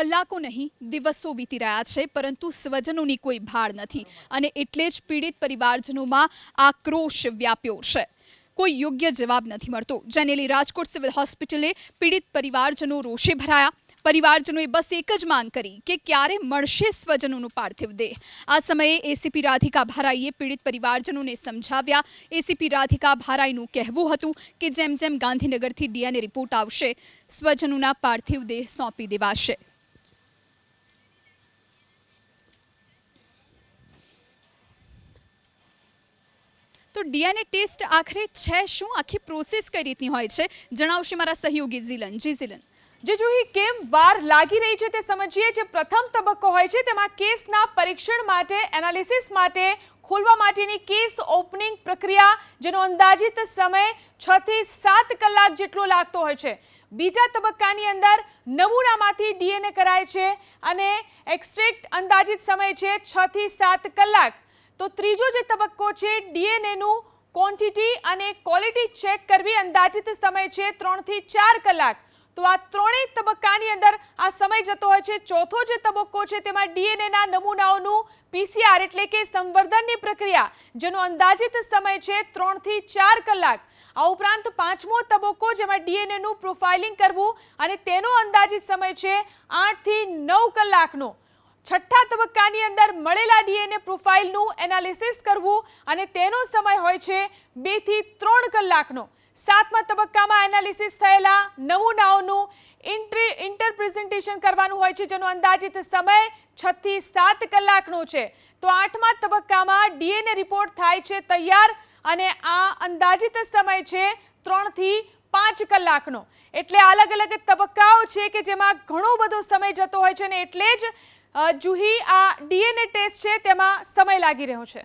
કલાકો નહીં, દિવસો વીતી રહ્યા છે, પરંતુ સ્વજનોની કોઈ ભાળ નથી અને એટલે જ પીડિત પરિવારજનોમાં આક્રોશ વ્યાપ્યો છે. કોઈ યોગ્ય જવાબ નથી મળતો. જેને લઈ રાજકોટ સિવિલ હોસ્પિટલે પીડિત પરિવારજનો રોષે ભરાયા. પરિવારજનોએ બસ એક જ માંગ કરી કે ક્યારે મળશે સ્વજનોનું પાર્થિવ દેહ. આ સમયે એસીપી રાધિકા ભારાઈએ પીડિત પરિવારજનોને સમજાવ્યા. એસીપી રાધિકા ભારાઈનું કહેવું હતું કે જેમ જેમ ગાંધીનગરથી ડીએનએ રિપોર્ટ આવશે, સ્વજનોના પાર્થિવ દેહ સોંપી દેવાશે. તો ડીએનએ ટેસ્ટ આખરે છે શું? આખી પ્રોસેસ કઈ રીતની હોય છે? જણાવશે મારા સહયોગી ઝીલન. જી ઝીલન. જે જોઈ કેમ વાર લાગી રહી છે તે સમજીએ. જે પ્રથમ તબક્કો હોય છે તેમાં કેસના પરીક્ષણ માટે, એનાલિસિસ માટે, ખોલવા માટેની કેસ ઓપનિંગ પ્રક્રિયા, જેનો અંદાજિત સમય છ થી સાત કલાક જેટલો લાગતો હોય છે. બીજા તબક્કાની અંદર નમૂનામાંથી ડીએનએ કરાય છે અને એક્સ્ટ્રેક્ટ અંદાજિત સમય છે છ થી સાત કલાક. તો ત્રીજો જે તબક્કો છે ડીએનએનું ક્વોન્ટિટી અને ક્વોલિટી ચેક કરવી અંદાજિત સમય છે ત્રણથી ચાર કલાક. તો આ ત્રણેય તબક્કાની અંદર આ સમય જતો હોય છે. ચોથો જે તબક્કો છે તેમાં ડીએનએના નમૂનાઓનું પીસીઆર એટલે કે સંવર્ધનની પ્રક્રિયા, જેનો અંદાજિત સમય છે ત્રણથી ચાર કલાક. આ ઉપરાંત પાંચમો તબક્કો જેમાં ડીએનએનું પ્રોફાઇલિંગ કરવું અને તેનો અંદાજિત સમય છે આઠથી નવ કલાકનો. છઠ્ઠા તબક્કાની અંદર મળેલા ડીએનએ પ્રોફાઇલનું એનાલિસિસ કરવું અને તેનો સમય હોય છે બેથી ત્રણ કલાકનો. સાતમા તબક્કામાં એનાલિસિસ થયેલા નમૂનાઓનું ઇન્ટ્રી ઇન્ટરપ્રેઝન્ટેશન કરવાનું હોય છે, જેનો અંદાજિત સમય છ થી સાત કલાકનો છે. તો આઠમા તબક્કામાં ડીએનએ રિપોર્ટ થાય છે તૈયાર અને આ અંદાજિત સમય છે ત્રણથી પાંચ કલાકનો. એટલે અલગ અલગ તબક્કાઓ છે કે જેમાં ઘણો બધો સમય જતો હોય છે અને એટલે જ જુહી આ ડીએનએ ટેસ્ટ છે તેમાં સમય લાગી રહ્યો છે.